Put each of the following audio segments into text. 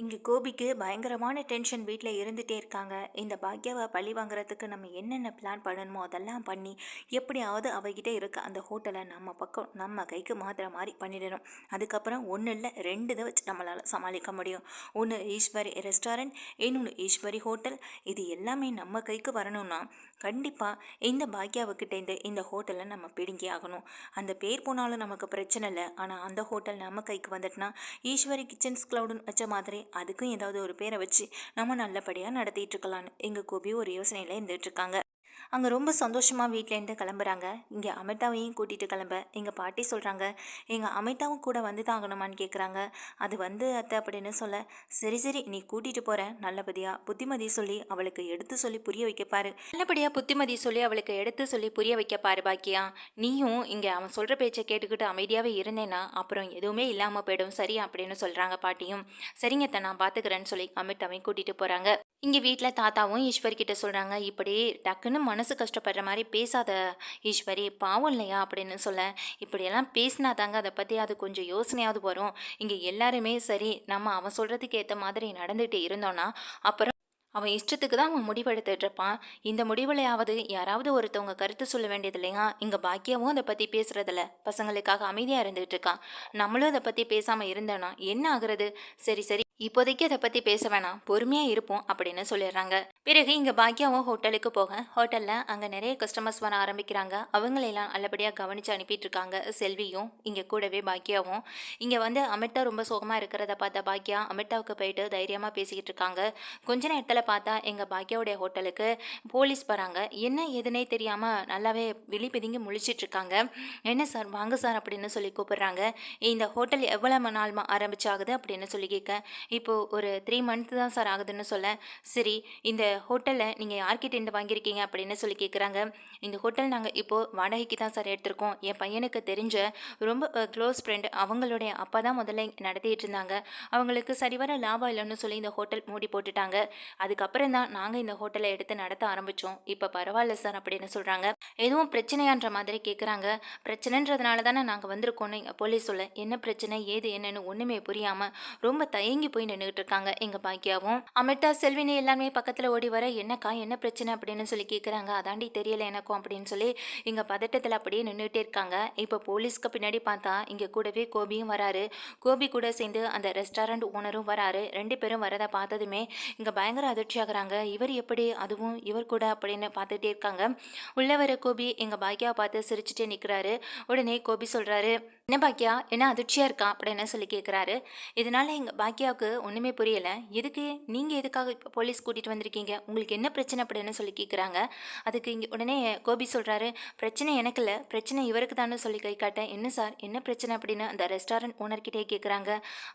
இங்கே கோபிக்கு பயங்கரமான டென்ஷன் வீட்டில் இருந்துகிட்டே இருக்காங்க. இந்த பாக்யாவை பழி வாங்குறதுக்கு நம்ம என்னென்ன பிளான் பண்ணணுமோ அதெல்லாம் பண்ணி எப்படியாவது அவகிட்ட இருக்க அந்த ஹோட்டலை நம்ம பக்கம் நம்ம கைக்கு மாத்திர மாதிரி பண்ணிடணும். அதுக்கப்புறம் ஒன்று இல்லை ரெண்டு இதை வச்சு நம்மளால் சமாளிக்க முடியும். ஒன்று ஈஸ்வரி ரெஸ்டாரண்ட் இன்னொன்று ஈஸ்வரி ஹோட்டல் இது எல்லாமே நம்ம கைக்கு வரணும்னா கண்டிப்பாக இந்த பாக்யாவுக்கிட்டேருந்து இந்த ஹோட்டலை நம்ம பிடுங்கி ஆகணும். அந்த பேர் போனாலும் நமக்கு பிரச்சனை இல்லை. ஆனால் அந்த ஹோட்டல் நம்ம கைக்கு வந்துட்டுனா ஈஸ்வரி கிச்சன்ஸ் க்ளவுடுன்னு வச்ச மாதிரி அதுக்கும் ஏதாவது ஒரு பேரை வச்சு நம்ம நல்லபடியாக நடத்திட்டு இருக்கலான்னு எங்கள் கோபி ஒரு யோசனையில் இருந்துகிட்ருக்காங்க அங்கே ரொம்ப சந்தோஷமாக வீட்டிலேருந்து கிளம்புறாங்க. இங்கே அமிதாவையும் கூட்டிகிட்டு கிளம்ப. எங்கள் பாட்டி சொல்கிறாங்க எங்கள் அமிதாவும் கூட வந்து தான் ஆகணுமான்னு கேட்குறாங்க அது வந்து அத்தை அப்படின்னு சொல்ல சரி சரி நீ கூட்டிகிட்டு போகிற நல்லபடியாக புத்திமதி சொல்லி அவளுக்கு எடுத்து சொல்லி புரிய வைக்கப்பாரு நல்லபடியாக புத்திமதி சொல்லி அவளுக்கு எடுத்து சொல்லி புரிய வைக்கப்பாரு பாக்கியா. நீயும் இங்கே அவன் சொல்கிற பேச்சை கேட்டுக்கிட்டு அமைதியாகவே இருந்தேன்னா அப்புறம் எதுவுமே இல்லாமல் போயிடும். சரி அப்படின்னு சொல்கிறாங்க பாட்டியும். சரிங்க அத்தை நான் பார்த்துக்கிறேன்னு சொல்லி அமிதாவையும் கூட்டிகிட்டு போகிறாங்க இங்கே வீட்டில் தாத்தாவும் ஈஸ்வர் கிட்ட சொல்கிறாங்க இப்படி டக்குன்னு மனசு கஷ்டப்படுற மாதிரி பேசாத ஈஸ்வரி பாவம் இல்லையா அப்படின்னு சொல்ல. இப்படியெல்லாம் பேசினா தாங்க அதை பற்றி அது கொஞ்சம் யோசனையாவது வரும். இங்கே எல்லாருமே சரி நம்ம அவன் சொல்கிறதுக்கு ஏற்ற மாதிரி நடந்துகிட்டு இருந்தோன்னா அப்புறம் அவன் இஷ்டத்துக்கு தான் அவன் முடிவெடுத்துட்டு இருப்பான். இந்த முடிவுலையாவது யாராவது ஒருத்தவங்க கருத்து சொல்ல வேண்டியது இல்லையா? இங்கே பாக்கியாவும் அதை பற்றி பேசுறதில்ல. பசங்களுக்காக அமைதியாக இருந்துகிட்டு இருக்கான். நம்மளும் அதை பற்றி பேசாமல் இருந்தோன்னா என்ன ஆகுறது? சரி சரி. இப்போதைக்கு அதை பற்றி பேச வேணாம். பொறுமையாக இருப்போம் அப்படின்னு சொல்லிடுறாங்க. பிறகு இங்கே பாக்கியாவும் ஹோட்டலுக்கு போக ஹோட்டலில் அங்கே நிறைய கஸ்டமர்ஸ் வர ஆரம்பிக்கிறாங்க. அவங்களெல்லாம் நல்லபடியாக கவனித்து அனுப்பிட்டு இருக்காங்க செல்வியும் இங்கே கூடவே பாக்கியாவும் இங்கே வந்து அமிர்தா ரொம்ப சோகமாக இருக்கிறத பார்த்தா பாக்கியா அமிர்தாவுக்கு போயிட்டு தைரியமாக பேசிக்கிட்டு இருக்காங்க கொஞ்ச நேரத்தில் பார்த்தா எங்கள் பாக்கியாவுடைய ஹோட்டலுக்கு போலீஸ் வராங்க. என்ன எதுனே தெரியாமல் நல்லாவே வெளி பிதுங்கி முழிச்சிட்டு இருக்காங்க என்ன சார் வாங்க சார் அப்படின்னு சொல்லி கூப்பிடுறாங்க. இந்த ஹோட்டல் எவ்வளோ நாள் ஆரம்பிச்சாகுது? அப்படின்னு சொல்லி கேட்க இப்போது ஒரு த்ரீ மந்த் தான் சார் ஆகுதுன்னு சொல்ல. சரி இந்த ஹோட்டலில் நீங்கள் யார்கிட்டேருந்து வாங்கியிருக்கீங்க அப்படின்னு சொல்லி கேட்குறாங்க இந்த ஹோட்டல் நாங்கள் இப்போது வாடகைக்கு தான் சார் எடுத்திருக்கோம். என் பையனுக்கு தெரிஞ்ச ரொம்ப க்ளோஸ் ஃப்ரெண்ட் அவங்களுடைய அப்பா தான் முதல்ல நடத்திட்டு இருந்தாங்க. அவங்களுக்கு சரிவர லாபம் இல்லைன்னு சொல்லி இந்த ஹோட்டல் மூடி போட்டுட்டாங்க. அதுக்கப்புறம் தான் நாங்கள் இந்த ஹோட்டலை எடுத்து நடத்த ஆரம்பித்தோம் இப்போ பரவாயில்ல சார் அப்படின்னு சொல்கிறாங்க எதுவும் பிரச்சனையான்ற மாதிரி கேட்குறாங்க பிரச்சனைன்றதுனால தானே நாங்கள் வந்திருக்கோன்னு போலீஸ் சொல்ல. என்ன பிரச்சனை ஏது என்னன்னு ஒன்றுமே புரியாமல் ரொம்ப தயங்கி போய் போய் நின்றுட்டு இருக்காங்க. எங்கள் பாக்கியாவும் அமிர்தா செல்வினி எல்லாமே பக்கத்தில் ஓடி வர என்னக்கா என்ன பிரச்சனை? அப்படின்னு சொல்லி கேட்குறாங்க அதாண்டி தெரியல எனக்கும் அப்படின்னு சொல்லி இங்கே பதட்டத்தில் அப்படியே நின்றுட்டே இருக்காங்க. இப்போ போலீஸ்க்கு பின்னாடி பார்த்தா இங்கே கூடவே கோபியும் வராரு. கோபி கூட சேர்ந்து அந்த ரெஸ்டாரண்ட் ஓனரும் வராரு. ரெண்டு பேரும் வரதை பார்த்ததுமே இங்கே பயங்கர அதிர்ச்சியாகிறாங்க. இவர் எப்படி அதுவும் இவர் கூட அப்படின்னு பார்த்துட்டே இருக்காங்க. உள்ள வர கோபி எங்கள் பாக்கியாவை பார்த்து சிரிச்சுட்டே நிற்கிறாரு உடனே கோபி சொல்கிறாரு என்ன பாக்கியா? என்ன அதிர்ச்சியாக இருக்கா? அப்படின்னு சொல்லி கேட்குறாரு இதனால எங்கள் பாக்கியாவுக்கு ஒன்றுமே புரியலை. எதுக்கு? நீங்கள் எதுக்காக இப்போ போலீஸ் கூட்டிகிட்டு வந்திருக்கீங்க? உங்களுக்கு என்ன பிரச்சனை? அப்படின்னு சொல்லி கேட்குறாங்க அதுக்கு இங்கே உடனே கோபி சொல்கிறாரு பிரச்சனை எனக்கு இல்லை. பிரச்சனை இவருக்கு தானே சொல்லி கை காட்டேன். என்ன சார்? என்ன பிரச்சனை? அப்படின்னு அந்த ரெஸ்டாரண்ட் ஓனர்கிட்டே கேட்குறாங்க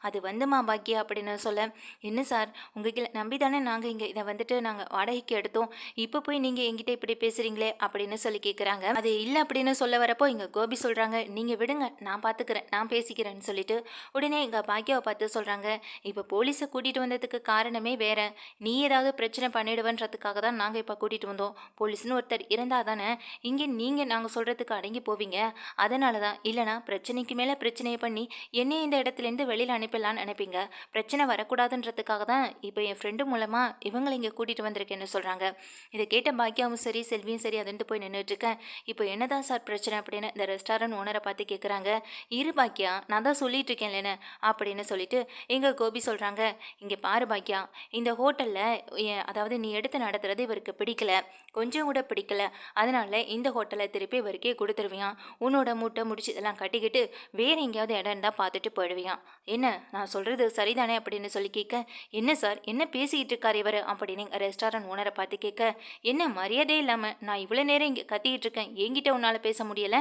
அது வந்துமா பாக்கியா? அப்படின்னு சொல்ல என்ன சார்? உங்ககிட்ட நம்பி தானே நாங்கள் இங்கே இதை வந்துட்டு நாங்கள் வாடகைக்கு எடுத்தோம். இப்போ போய் நீங்கள் எங்கிட்ட இப்படி பேசுகிறீங்களே அப்படின்னு சொல்லி கேட்குறாங்க அது இல்லை அப்படின்னு சொல்ல வரப்போ இங்கே கோபி சொல்கிறாங்க நீங்கள் விடுங்க. நான் பார்த்துக்கிறேன் நான் பேசிக்கிறேன்னு சொல்லிட்டு உடனே எங்கள் பாக்கியாவை பார்த்து சொல்கிறாங்க இப்போ போலீஸை கூட்டிகிட்டு வந்ததுக்கு காரணமே வேற. நீ ஏதாவது பிரச்சனை பண்ணிடுவன்றதுக்காக தான் நாங்கள் இப்போ கூட்டிகிட்டு வந்தோம். போலீஸ்னு ஒருத்தர் இருந்தால் தானே இங்கே நீங்கள் நாங்கள் சொல்கிறதுக்கு அடங்கி போவீங்க. அதனால தான் இல்லைனா பிரச்சனைக்கு மேலே பிரச்சனையை பண்ணி என்னை இந்த இடத்துலேருந்து வெளியில் அனுப்பலான்னு நினைப்பீங்க. பிரச்சனை வரக்கூடாதுன்றதுக்காக தான் இப்போ என் ஃப்ரெண்டு மூலமாக இவங்களை இங்கே கூட்டிகிட்டு வந்திருக்கேன்னு சொல்கிறாங்க இதை கேட்ட பாக்கியாவும் சரி செல்வியும் சரி அதுன்ட்டு போய் நின்றுட்டுருக்கேன் இப்போ என்னதான் சார் பிரச்சனை அப்படின்னு இந்த ரெஸ்டாரண்ட் ஓனரை பார்த்து கேட்குறாங்க இரு பாக்கியா நான் தான் சொல்லிட்டு இருக்கேன்லேன்னு அப்படின்னு சொல்லிட்டு எங்கள் கோபி சொல்கிறாங்க இங்கே பாரு பாக்கியா இந்த ஹோட்டலில் அதாவது நீ எடுத்து நடத்துறது இவருக்கு பிடிக்கல. கொஞ்சம் கூட பிடிக்கல. அதனால இந்த ஹோட்டலை திருப்பி இவருக்கே கொடுத்துருவியான் உன்னோட மூட்டை முடிச்சு இதெல்லாம் கட்டிக்கிட்டு வேறு எங்கேயாவது இடம் இருந்தால் பார்த்துட்டு போயிடுவியான் என்ன நான் சொல்கிறது சரிதானே அப்படின்னு சொல்லி கேட்க என்ன சார் என்ன பேசிக்கிட்டு இருக்கார் இவர் அப்படின்னு ரெஸ்டாரண்ட் ஓனரை பார்த்து கேட்க என்ன மரியாதை இல்லாமல் நான் இவ்வளோ நேரம் இங்கே கத்திக்கிட்டு இருக்கேன். என்கிட்ட உன்னால் பேச முடியலை.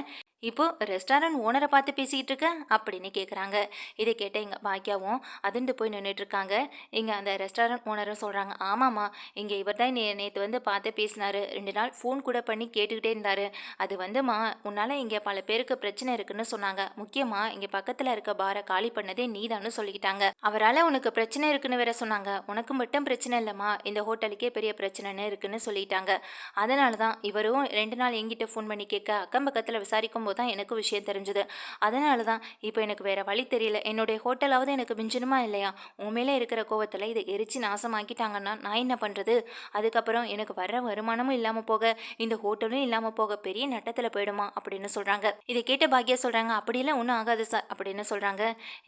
இப்போ ரெஸ்டாரண்ட் ஓனரை பார்த்து பேசிக்கிட்டு இருக்க? அப்படின்னு கேட்குறாங்க இதை கேட்ட எங்கள் பாக்கியாவும் அதிர்ந்து போய் நின்றுட்டுருக்காங்க இங்கே அந்த ரெஸ்டாரண்ட் ஓனரும் சொல்கிறாங்க ஆமாம்மா இங்கே இவர் தான் நே நேற்று வந்து பார்த்து பேசினாரு. ரெண்டு நாள் ஃபோன் கூட பண்ணி கேட்டுக்கிட்டே இருந்தார். அது வந்துமா உன்னால் இங்கே பல பேருக்கு பிரச்சனை இருக்குன்னு சொன்னாங்க. முக்கியமாக இங்கே பக்கத்தில் இருக்க பாரை காலி பண்ணதே நீதான்னு சொல்லிக்கிட்டாங்க. அவரால் உனக்கு பிரச்சனை இருக்குன்னு வேற சொன்னாங்க. உனக்கு மட்டும் பிரச்சனை இல்லைம்மா. இந்த ஹோட்டலுக்கே பெரிய பிரச்சனைன்னு இருக்குன்னு சொல்லிட்டாங்க அதனால தான் இவரும் ரெண்டு நாள் எங்கிட்ட ஃபோன் பண்ணி கேட்க அக்கம் பக்கத்தில் விசாரிக்கும் போது பேசும்போது தான் எனக்கு விஷயம் தெரிஞ்சது. அதனால தான் இப்போ எனக்கு வேறு வழி தெரியல. என்னுடைய ஹோட்டலாவது எனக்கு மிஞ்சணுமா இல்லையா? உன் மேலே இருக்கிற கோவத்தில் இதை எரிச்சு நாசமாக்கிட்டாங்கன்னா நான் என்ன பண்ணுறது அதுக்கப்புறம் எனக்கு வர்ற வருமானமும் இல்லாமல் போக இந்த ஹோட்டலும் இல்லாமல் போக பெரிய நட்டத்தில் போயிடுமா அப்படின்னு சொல்கிறாங்க இதை கேட்ட பாக்யா சொல்கிறாங்க அப்படியெல்லாம் ஒன்றும் ஆகாது சார் அப்படின்னு சொல்கிறாங்க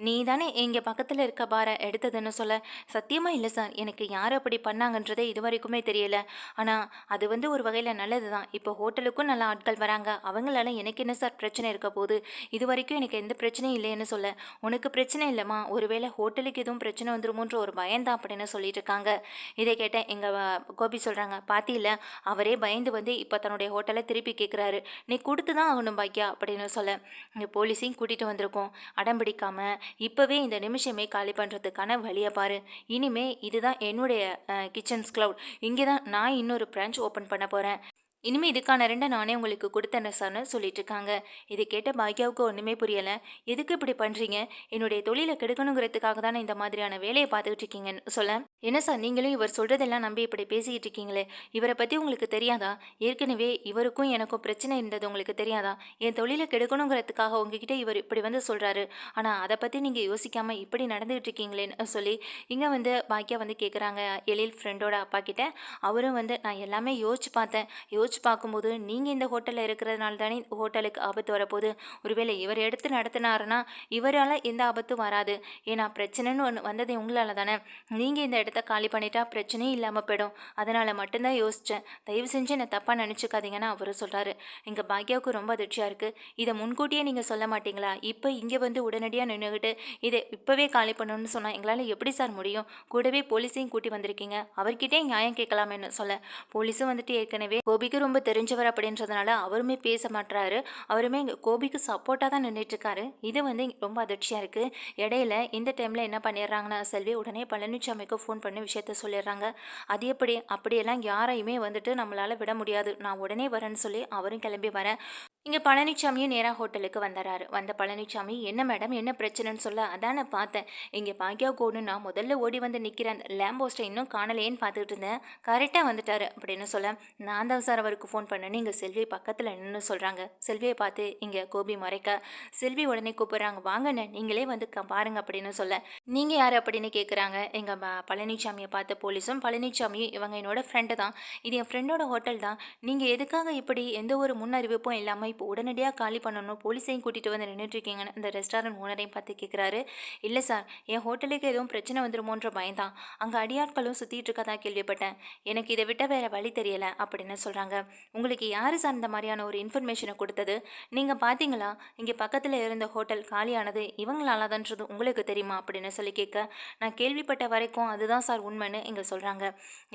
நீ தானே இங்கே பக்கத்தில் இருக்க பாரை எடுத்ததுன்னு சொல்ல? சத்தியமாக இல்லை சார். எனக்கு யார் அப்படி பண்ணாங்கன்றதே இது வரைக்குமே தெரியல. ஆனால் அது வந்து ஒரு வகையில் நல்லது தான் இப்போ ஹோட்டலுக்கும் நல்ல ஆட்கள் வராங்க. அவங்களால எனக்கு என்ன சார் பிரச்சனை இருக்க போது இது வரைக்கும் எனக்கு எந்த பிரச்சனையும் இல்லைன்னு சொல்ல. உனக்கு பிரச்சனை இல்லைம்மா. ஒருவேளை ஹோட்டலுக்கு எதுவும் பிரச்சனை வந்துருமோன்ற ஒரு பயந்தான் அப்படின்னு சொல்லிட்டு இருக்காங்க. இதை கேட்டேன் எங்கள் கோபி சொல்கிறாங்க பாத்தியில அவரே பயந்து வந்து இப்போ தன்னுடைய ஹோட்டலை திருப்பி கேட்குறாரு நீ கொடுத்து தான் ஆகணும் பாக்கியா? அப்படின்னு சொல்ல. இங்கே போலீஸையும் கூட்டிகிட்டு வந்திருக்கோம். அடம்பிடிக்காமல் இப்போவே இந்த நிமிஷமே காலி பண்ணுறதுக்கான வழியை பாரு. இனிமே இதுதான் என்னுடைய கிச்சன்ஸ் க்ளவுட். இங்கே தான் நான் இன்னொரு பிரான்ச் ஓப்பன் பண்ண போகிறேன் இனிமேல் இதுக்கான ரெண்டை நானே உங்களுக்கு கொடுத்தேன் சார்னு சொல்லிட்டு இருக்காங்க இதை கேட்ட பாக்யாவுக்கு ஒன்றுமே புரியலை. எதுக்கு இப்படி பண்ணுறீங்க என்னுடைய தொழிலை கெடுக்கணுங்கிறதுக்காக தானே இந்த மாதிரியான வேலையை பார்த்துக்கிட்டு இருக்கீங்கன்னு சொல்ல? என்ன சார் நீங்களும் இவர் சொல்கிறதெல்லாம் நம்பி இப்படி பேசிக்கிட்டு இருக்கீங்களே இவரை பற்றி உங்களுக்கு தெரியாதா? ஏற்கனவே இவருக்கும் எனக்கும் பிரச்சனை இருந்தது உங்களுக்கு தெரியாதா? என் தொழிலை கெடுக்கணுங்கிறதுக்காக உங்ககிட்ட இவர் இப்படி வந்து சொல்கிறாரு ஆனால் அதை பற்றி நீங்கள் யோசிக்காமல் இப்படி நடந்துகிட்டு இருக்கீங்களேன்னு சொல்லி இங்கே வந்து பாக்யா வந்து கேட்குறாங்க எழில் ஃப்ரெண்டோட அப்பா கிட்ட. அவரும் வந்து நான் எல்லாமே யோசிச்சு பார்த்தேன். யோசிச்சு பார்க்கும்போது நீங்கள் இந்த ஹோட்டலில் இருக்கிறதுனால தானே ஹோட்டலுக்கு ஆபத்து வரப்போகுது. ஒருவேளை இவர் எடுத்து நடத்தினாருன்னா இவரால் எந்த ஆபத்தும் வராது. ஏன்னா பிரச்சனைன்னு ஒன்று வந்தது உங்களால் தானே. நீங்கள் இந்த இடத்த காலி பண்ணிட்டா பிரச்சனையும் இல்லாமல் போயிடும். அதனால் மட்டும்தான் யோசித்தேன் தயவு செஞ்சு என்னை தப்பாக நினச்சிக்காதீங்கன்னு அவர் சொல்கிறாரு எங்கள் பாக்யாவுக்கு ரொம்ப அதிர்ச்சியாக இருக்குது இதை முன்கூட்டியே நீங்கள் சொல்ல மாட்டீங்களா? இப்போ இங்கே வந்து உடனடியாக நின்றுக்கிட்டு இதை இப்போவே காலி பண்ணணும்னு சொன்னால் எங்களால் எப்படி சார் முடியும்? கூடவே போலீஸையும் கூட்டி வந்திருக்கீங்க. அவர்கிட்டே நியாயம் கேட்கலாமேன்னு சொல்ல. போலீஸும் வந்துட்டு ஏற்கனவே கோபிக்கு ரொம்ப தெரிஞ்சவர் அப்படின்றதுனால அவருமே பேச மாட்டுறாரு அவருமே இங்கே கோபிக்கு சப்போர்ட்டாக தான் நின்றுட்டுருக்காரு இது வந்து ரொம்ப அதிர்ச்சியாக இருக்குது இடையில இந்த டைமில் என்ன பண்ணிடுறாங்கன்னா செல்வி உடனே பழனிசாமிக்கு ஃபோன் பண்ணி விஷயத்த சொல்லிடுறாங்க அது எப்படி? அப்படியெல்லாம் யாரையுமே வந்துட்டு நம்மளால் விட முடியாது. நான் உடனே வரேன்னு சொல்லி அவரும் கிளம்பி வரேன் இங்கே பழனிசாமியும் நேராக ஹோட்டலுக்கு வந்துடுறாரு வந்த பழனிசாமி என்ன மேடம் என்ன பிரச்சனைன்னு சொல்ல? அதான் நான் பார்த்தேன். இங்கே பாக்கியா கோடு நான் முதல்ல ஓடி வந்து நிற்கிறேன் லேம்போஸ்ட்டை இன்னும் காணலையேன்னு பார்த்துக்கிட்டு இருந்தேன். கரெக்டாக வந்துட்டார் அப்படின்னு சொல்ல. நான் தான் சார் அவருக்கு ஃபோன் பண்ணேன்னு இங்கே செல்வி பக்கத்தில் நின்று சொல்கிறாங்க செல்வியை பார்த்து இங்கே கோபி மறைக்க. செல்வி உடனே கூப்பிட்றாங்க. வாங்கண்ணே நீங்களே வந்து க- பாருங்க அப்படின்னு சொல்ல. நீங்கள் யார் அப்படின்னு கேட்குறாங்க எங்கள் பழனிசாமியை பார்த்த போலீஸும் பழனிசாமியும் இவங்க என்னோட ஃப்ரெண்டு தான். இது என் ஃப்ரெண்டோட ஹோட்டல் தான். நீங்கள் எதுக்காக இப்படி எந்த ஒரு முன்னறிவிப்பும் இல்லாமல் இப்போ உடனடியாக காலி பண்ணணும்? போலீஸையும் கூட்டிகிட்டு வந்து நின்றுட்டுருக்கீங்கன்னு அந்த ரெஸ்டாரண்ட் ஓனரையும் பார்த்து கேட்குறாரு இல்லை சார் என் ஹோட்டலுக்கு எதுவும் பிரச்சனை வந்துருமோன்ற பயந்தான் அங்கே அடியாட்களும் சுற்றிட்டு இருக்கதான் கேள்விப்பட்டேன். எனக்கு இதை விட்ட வேறு வழி தெரியலை அப்படின்னு சொல்கிறாங்க உங்களுக்கு யார் சார் இந்த மாதிரியான ஒரு இன்ஃபர்மேஷனை கொடுத்தது? நீங்கள் பார்த்தீங்களா இங்கே பக்கத்தில் இருந்த ஹோட்டல் காலியானது இவங்களால தான்ன்றது உங்களுக்கு தெரியுமா அப்படின்னு சொல்லி கேட்க நான் கேள்விப்பட்ட வரைக்கும் அதுதான் சார் உண்மைன்னு இங்கே சொல்கிறாங்க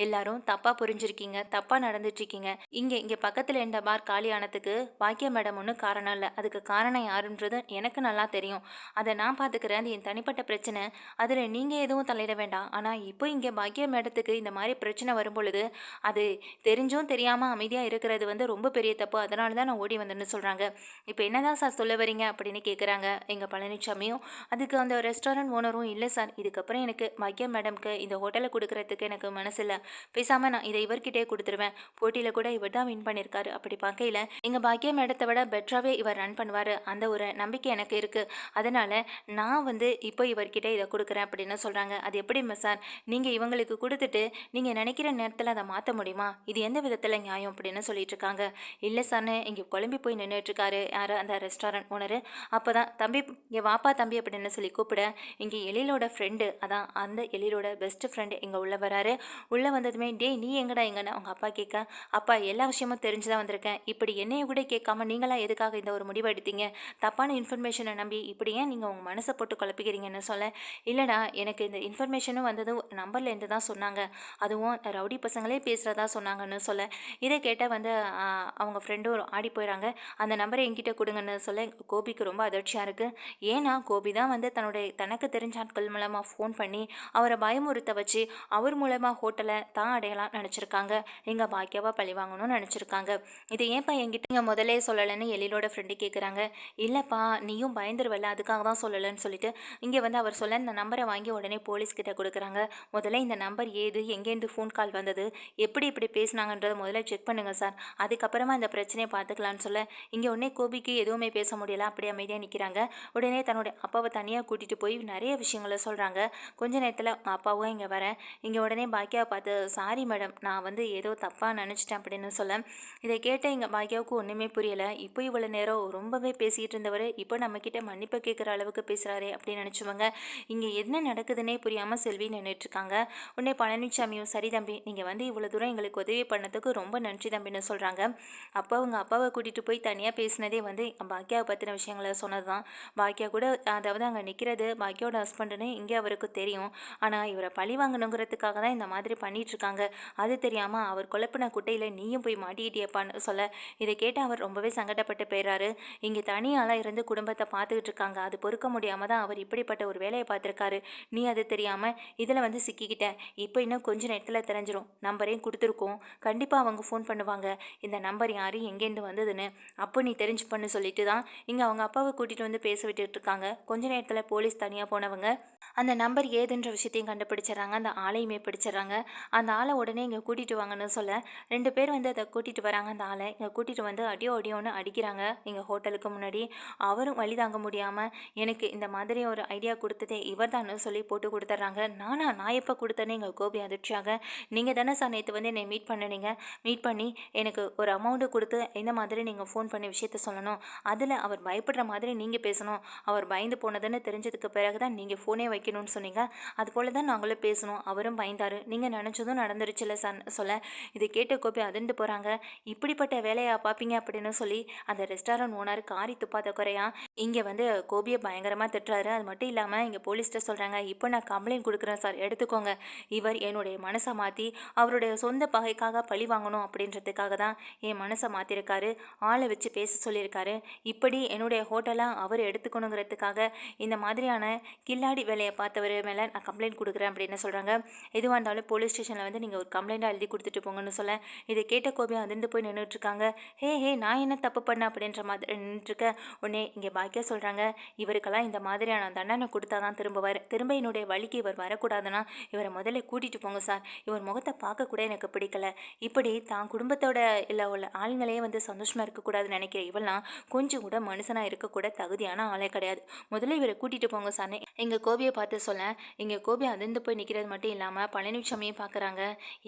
எல்லாரும் தப்பாக புரிஞ்சிருக்கீங்க தப்பாக நடந்துட்டுருக்கீங்க. இங்கே இங்கே பக்கத்தில் இருந்த பார் காலியானதுக்கு பாக்கிய மேடம் ஒன்றும் காரணம் இல்லை. அதுக்கு காரணம் யாருன்றது எனக்கு நல்லா தெரியும். அதை நான் பார்த்துக்கிறேன் அது என் தனிப்பட்ட பிரச்சனை. அதில் நீங்கள் எதுவும் தலையிட வேண்டாம். ஆனால் இப்போ இங்கே பாக்கிய மேடத்துக்கு இந்த மாதிரி பிரச்சனை வரும் பொழுது அது தெரிஞ்சும் தெரியாமல் அமைதியாக இருக்கிறது வந்து ரொம்ப பெரிய தப்பு. அதனால தான் நான் ஓடி வந்தேன்னு சொல்கிறாங்க இப்போ என்னதான் சார் சொல்ல வரீங்க அப்படின்னு கேட்குறாங்க எங்கள் பழனிசாமியும் அதுக்கு அந்த ரெஸ்டாரண்ட் ஓனரும் இல்லை சார். இதுக்கப்புறம் எனக்கு மக்கிய மேடம்க்கு இந்த ஹோட்டலை கொடுக்குறதுக்கு எனக்கு மனசில் பேசாமல் நான் இதை இவர்கிட்டே கொடுத்துருவேன். போட்டியில் கூட இவர் தான் வின் பண்ணியிருக்காரு அப்படி பார்க்கையில் எங்கள் பாக்கிய மேடத்தை விட பெட்டராகவே இவர் ரன் பண்ணுவார். அந்த ஒரு நம்பிக்கை எனக்கு இருக்குது அதனால் நான் வந்து இப்போ இவர்கிட்ட இதை கொடுக்குறேன் அப்படின்னு சொல்கிறாங்க அது எப்படி சார்? நீங்கள் இவங்களுக்கு கொடுத்துட்டு நீங்கள் நினைக்கிற நேரத்தில் அதை மாற்ற முடியுமா? இது எந்த விதத்தில் நியாயம்? அப்படின்னு சொல்லிட்டு இருக்காங்க இல்லை சார்னு இங்கே குழம்பி போய் நின்றுட்டுருக்காரு யார்? அந்த ரெஸ்டாரண்ட் ஓனர் அப்போ தான் தம்பி இங்கே வாப்பா தம்பி அப்படின்னு சொல்லி கூப்பிட இங்கே எழிலோட ஃப்ரெண்டு அதான் அந்த எழிலோட பெஸ்ட் ஃப்ரெண்டு இங்கே உள்ளே வராரு. உள்ளே வந்ததுமே டேய் நீ எங்கடா எங்கன்னு அவங்க அப்பா கேட்க அப்பா எல்லா விஷயமும் தெரிஞ்சு தான் வந்திருக்கேன். இப்படி என்னைய கூட கேட்காம நீங்களாம் எதுக்காக இந்த ஒரு முடிவு எடுத்தீங்க? தப்பான இன்ஃபர்மேஷனை நம்பி இப்படி ஏன் நீங்கள் உங்கள் மனசை போட்டு குழப்பிக்கிறீங்கன்னு சொல்ல இல்லைடா எனக்கு இந்த இன்ஃபர்மேஷனும் வந்தது நம்பர்லேருந்து தான் சொன்னாங்க. அதுவும் ரவுடி பசங்களே பேசுகிறதா சொன்னாங்கன்னு சொல்ல இதை கேட்டால் வந்து அவங்க ஃப்ரெண்டும் ஆடி போயிடறாங்க அந்த நம்பரை என்கிட்ட கொடுங்கன்னு சொல்ல கோபிக்கு ரொம்ப அதிர்ச்சியாக இருக்குது ஏன்னா கோபி தான் வந்து தன்னுடைய தனக்கு தெரிஞ்ச ஆட்கள் மூலமாக ஃபோன் பண்ணி அவரை பயமுறுத்த வச்சு அவர் மூலமாக ஹோட்டலை தான் அடையலாம் நினச்சிருக்காங்க. எங்கள் பாக்கியாவாக பழி வாங்கணும்னு நினச்சிருக்காங்க. இது ஏன்ப்பா என்கிட்ட நீங்கள் முதலே சொல்லலைன்னு எழிலோட ஃப்ரெண்டு கேட்குறாங்க இல்லைப்பா நீயும் பயந்துருவல்ல அதுக்காக தான் சொல்லலைன்னு சொல்லிட்டு இங்கே வந்து அவர் சொல்ல இந்த நம்பரை வாங்கி உடனே போலீஸ் கிட்ட கொடுக்குறாங்க. முதல்ல இந்த நம்பர் ஏது? எங்கேருந்து ஃபோன் கால் வந்தது? எப்படி இப்படி பேசினாங்கன்றதை முதல்ல செக் பண்ணி. பண்ணுங்கள் சார். அதுக்கப்புறமா இந்த பிரச்சனையை பார்த்துக்கலான்னு சொல்ல இங்கே உடனே கோபிக்கு எதுவுமே பேச முடியல அப்படியே அமைதியாக நிற்கிறாங்க உடனே தன்னுடைய அப்பாவை தனியாக கூட்டிகிட்டு போய் நிறைய விஷயங்களை சொல்கிறாங்க கொஞ்ச நேரத்தில் அப்பாவும் இங்கே வரேன் இங்கே உடனே பாக்கியாவை பார்த்து சாரி மேடம் நான் வந்து ஏதோ தப்பாக நினச்சிட்டேன் அப்படின்னு சொல்ல. இதை கேட்ட இங்கே பாக்கியாவுக்கு ஒன்றுமே புரியலை. இப்போ இவ்வளோ நேரம் ரொம்பவே பேசிகிட்டு இருந்தவர் இப்போ நம்மக்கிட்ட மன்னிப்பு கேட்குற அளவுக்கு பேசுகிறாரே அப்படின்னு நினச்சவங்க. இங்கே என்ன நடக்குதுன்னே புரியாமல் செல்வி நின்றுட்டுருக்காங்க உடனே பழனிசாமியும் சரி தம்பி நீங்கள் வந்து இவ்வளோ தூரம் எங்களுக்கு உதவி பண்ணதுக்கு ரொம்ப நன்றி தம்பின்னு சொல்கிறாங்க அப்போ அவங்க அப்பாவை கூட்டிகிட்டு போய் தனியாக பேசினதே வந்து பாக்கியாவை பற்றின விஷயங்களை சொன்னது தான் பாக்கியா கூட அதாவது அங்கே நிற்கிறது பாக்கியோட ஹஸ்பண்டுன்னு இங்கே அவருக்கு தெரியும். ஆனால் இவரை பழி வாங்கணுங்கிறதுக்காக தான் இந்த மாதிரி பண்ணிகிட்ருக்காங்க அது தெரியாமல் அவர் குழப்பின குட்டையில் நீயும் போய் மாட்டிக்கிட்டியப்பான்னு சொல்ல இதை கேட்டு அவர் ரொம்பவே சங்கடப்பட்டு போயிடுறாரு இங்கே தனியாளாக இருந்து குடும்பத்தை பார்த்துக்கிட்டு இருக்காங்க. அது பொறுக்க முடியாமல் தான் அவர் இப்படிப்பட்ட ஒரு வேலையை பார்த்துருக்காரு. நீ அது தெரியாமல் இதில் வந்து சிக்கிக்கிட்ட. இப்போ இன்னும் கொஞ்சம் நேரத்தில் தெரிஞ்சிடும் நம்பரையும் கொடுத்துருக்கோம். கண்டிப்பாக அவங்க ஃபோன் பண்ணுவாங்க? இந்த நம்பர் யார்? எங்கேருந்து வந்ததுன்னு? அப்போ நீ தெரிஞ்சு பண்ணு சொல்லிட்டு தான் இங்கே அவங்க அப்பாவை கூட்டிகிட்டு வந்து பேச விட்டுட்டு இருக்காங்க. கொஞ்ச நேரத்தில் போலீஸ் தனியாக போனவங்க அந்த நம்பர் ஏதுன்ற விஷயத்தையும் கண்டுபிடிச்சிடறாங்க. அந்த ஆளையுமே பிடிச்சிடறாங்க. அந்த ஆளை உடனே இங்கே கூட்டிகிட்டு வாங்கன்னு சொல்ல ரெண்டு பேர் வந்து அதை கூட்டிகிட்டு வராங்க. அந்த ஆளை இங்கே கூட்டிகிட்டு வந்து அடியோ அடியோன்னு அடிக்கிறாங்க. எங்கள் ஹோட்டலுக்கு முன்னாடி. அவரும் வழி தாங்க முடியாமல் எனக்கு இந்த மாதிரி ஒரு ஐடியா கொடுத்ததே இவர் தான் சொல்லி போட்டு கொடுத்துட்றாங்க. நானா? நான் எப்போ கொடுத்தேன்னு எங்கள் கோபி அதிர்ச்சியாக. நீங்கள் தானே சார் நேற்று வந்து என்னை மீட் பண்ணினீங்க. மீட் பண்ணி எனக்கு ஒரு அமௌண்ட்டு கொடுத்து இந்த மாதிரி நீங்கள் ஃபோன் பண்ணி விஷயத்த சொல்லணும். அதில் அவர் பயப்படுற மாதிரி நீங்கள் பேசணும். அவர் பயந்து போனதுன்னு தெரிஞ்சதுக்கு பிறகு தான் நீங்கள் ஃபோனே வைக்கணும்னு சொன்னீங்க. அது போல் தான் நாங்களும் பேசணும். அவரும் பயந்தார். நீங்கள் நினச்சதும் நடந்துருச்சுல சார் சொல்ல. இதை கேட்டு கோபி அதிர்ந்து போகிறாங்க இப்படிப்பட்ட வேலையாக பார்ப்பீங்க அப்படின்னு சொல்லி அந்த ரெஸ்டாரண்ட் ஓனர் காரி துப்பாத குறையா இங்கே வந்து கோபியை பயங்கரமாக திட்டுறாரு. அது மட்டும் இல்லாமல் இங்கே போலீஸ்கிட்ட சொல்கிறாங்க இப்போ நான் கம்ப்ளைண்ட் கொடுக்குறேன் சார். எடுத்துக்கோங்க. இவர் என்னுடைய மனசை மாற்றி அவருடைய சொந்த பகைக்காக பழி வாங்கணும் அப்படின்னு அப்படின்றதுக்காக தான் என் மனசை மாற்றிருக்காரு ஆளை வச்சு பேச சொல்லியிருக்காரு. இப்படி என்னுடைய ஹோட்டலாக அவர் எடுத்துக்கணுங்கிறதுக்காக இந்த மாதிரியான கில்லாடி வேலையை பார்த்தவர் மேலே நான் கம்ப்ளைண்ட் கொடுக்குறேன் அப்படின்னு சொல்கிறாங்க எதுவாக இருந்தாலும் போலீஸ் ஸ்டேஷனில் வந்து நீங்கள் ஒரு கம்ப்ளைண்ட்டாக எழுதி கொடுத்துட்டு போங்கன்னு சொல்ல இதை கேட்ட கோபியம் அதிர்ந்து போய் நின்றுட்டுருக்காங்க ஹே ஹே நான் என்ன தப்பு பண்ணேன் அப்படின்ற மாதிரி நின்றுருக்க உடனே இங்கே பாக்கியா சொல்கிறாங்க இவருக்கெல்லாம் இந்த மாதிரியான தண்டனை கொடுத்தா தான் திரும்புவார். திரும்ப என்னுடைய வழிக்கு இவர் வரக்கூடாதுன்னா இவரை முதல்ல கூட்டிகிட்டு போங்க சார். இவர் முகத்தை பார்க்க கூட எனக்கு பிடிக்கல. இப்படி தான் குடும்பத்தோட இல்லை உள்ள ஆளுங்களே வந்து சந்தோஷமாக இருக்கக்கூடாதுன்னு நினைக்கிற இவெல்லாம் கொஞ்சம் கூட மனுஷனாக இருக்கக்கூட தகுதியான ஆளே கிடையாது. முதல்ல இவரை கூட்டிகிட்டு போங்க சார் எங்கள் கோபியை பார்த்து சொல்ல. எங்கள் கோபி அதிர்ந்து போய் நிற்கிறது மட்டும் இல்லாமல் பழனிசாமியும் பார்க்குறாங்க.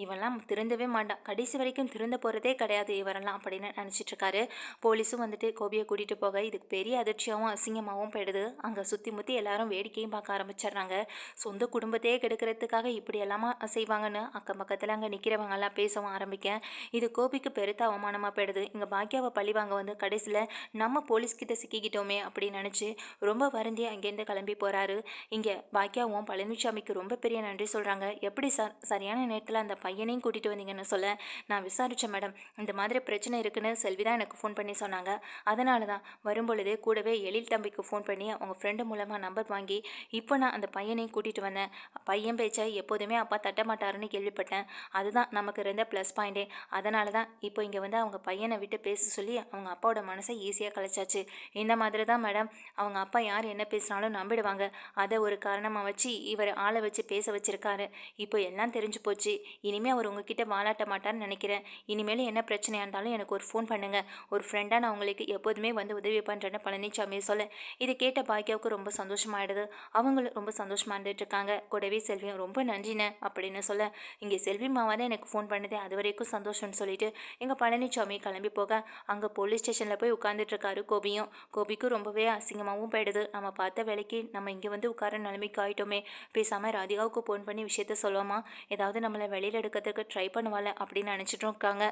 இவெல்லாம் திருந்தவே மாட்டான். கடைசி வரைக்கும் திருந்த போகிறதே கிடையாது இவரெல்லாம் அப்படின்னு நினச்சிட்ருக்காரு போலீஸும் வந்துட்டு கோபியை கூட்டிகிட்டு போக இதுக்கு பெரிய அதிர்ச்சியாகவும் அசிங்கமாகவும் போயிடுது. அங்கே சுற்றி முற்றி எல்லாரும் வேடிக்கையும் பார்க்க ஆரம்பிச்சிடுறாங்க. சொந்த குடும்பத்தையே கெடுக்கிறதுக்காக இப்படி எல்லாமா செய்வாங்கன்னு அக்கம் பக்கத்தில் அங்கே நிற்கிறவங்கெல்லாம் பேசவும் ஆரம்பிக்க. இது இது கோபிக்கு பெருத்த அவமானமாக போயிடுது. இங்கே பாக்கியாவை பழிவாங்க வந்து கடைசியில் நம்ம போலீஸ்கிட்ட சிக்கிக்கிட்டோமே அப்படின்னு நினச்சி ரொம்ப வருந்தி அங்கேருந்து கிளம்பி போகிறாரு இங்கே பாக்கியாவும் பழனிசாமிக்கு ரொம்ப பெரிய நன்றி சொல்கிறாங்க எப்படி சார் சரியான நேரத்தில் அந்த பையனையும் கூட்டிகிட்டு வந்தீங்கன்னு சொல்ல? நான் விசாரித்தேன் மேடம். இந்த மாதிரி பிரச்சனை இருக்குன்னு செல்வி தான் எனக்கு ஃபோன் பண்ணி சொன்னாங்க. அதனால தான் வரும்பொழுது கூடவே எழில் தம்பிக்கு ஃபோன் பண்ணி அவங்க ஃப்ரெண்டு மூலமாக நம்பர் வாங்கி இப்போ நான் அந்த பையனையும் கூட்டிகிட்டு வந்தேன். பையன் பேச்சை எப்போதுமே அப்பா தட்ட மாட்டாருன்னு கேள்விப்பட்டேன். அதுதான் நமக்கு இருந்த ப்ளஸ் பாயிண்டே அதனால் அதனால தான் இப்போ இங்கே வந்து அவங்க பையனை விட்டு பேச சொல்லி அவங்க அப்பாவோட மனசை ஈஸியாக கலைச்சாச்சு. இந்த மாதிரி தான் மேடம் அவங்க அப்பா யார் என்ன பேசினாலும் நம்பிடுவாங்க. அதை ஒரு காரணமாக வச்சு இவர் ஆளை வச்சு பேச வச்சுருக்காரு. இப்போ எல்லாம் தெரிஞ்சு போச்சு. இனிமேல் அவர் உங்ககிட்ட வாலாட்ட மாட்டார்னு நினைக்கிறேன். இனிமேல் என்ன பிரச்சனையாக இருந்தாலும் எனக்கு ஒரு ஃபோன் பண்ணுங்கள் ஒரு ஃப்ரெண்டாக நான் உங்களுக்கு எப்போதுமே வந்து உதவி பண்ணுறேன்னு பழனிசாமி சொல்ல. இதை கேட்ட பாக்கியாவுக்கு ரொம்ப சந்தோஷமாயிடுது. அவங்களும் ரொம்ப சந்தோஷமாக இருந்துட்டு இருக்காங்க. கூடவே செல்வியும் ரொம்ப நன்றிண்ணே அப்படின்னு சொல்ல. இங்கே செல்வி மாவா தான் எனக்கு ஃபோன் பண்ணதே. அது வரைக்கும் சந்தோஷம்னு சொல்லிட்டு எங்கள் பழனிசாமி கிளம்பி போக. அங்கே போலீஸ் ஸ்டேஷனில் போய் உட்காந்துட்ருக்காரு கோபியும். கோபிக்கும் ரொம்பவே அசிங்கமாகவும் போயிடுது. நம்ம பார்த்த வேலைக்கு நம்ம இங்கே வந்து உட்கார நிலைமைக்கு ஆகிட்டோமே பேசாமல் ராதிகாவுக்கு ஃபோன் பண்ணி விஷயத்த சொல்லுவோமா ஏதாவது நம்மளை வெளியில் எடுக்கிறதுக்கு ட்ரை பண்ணுவாள் அப்படின்னு நினச்சிட்டு இருக்காங்க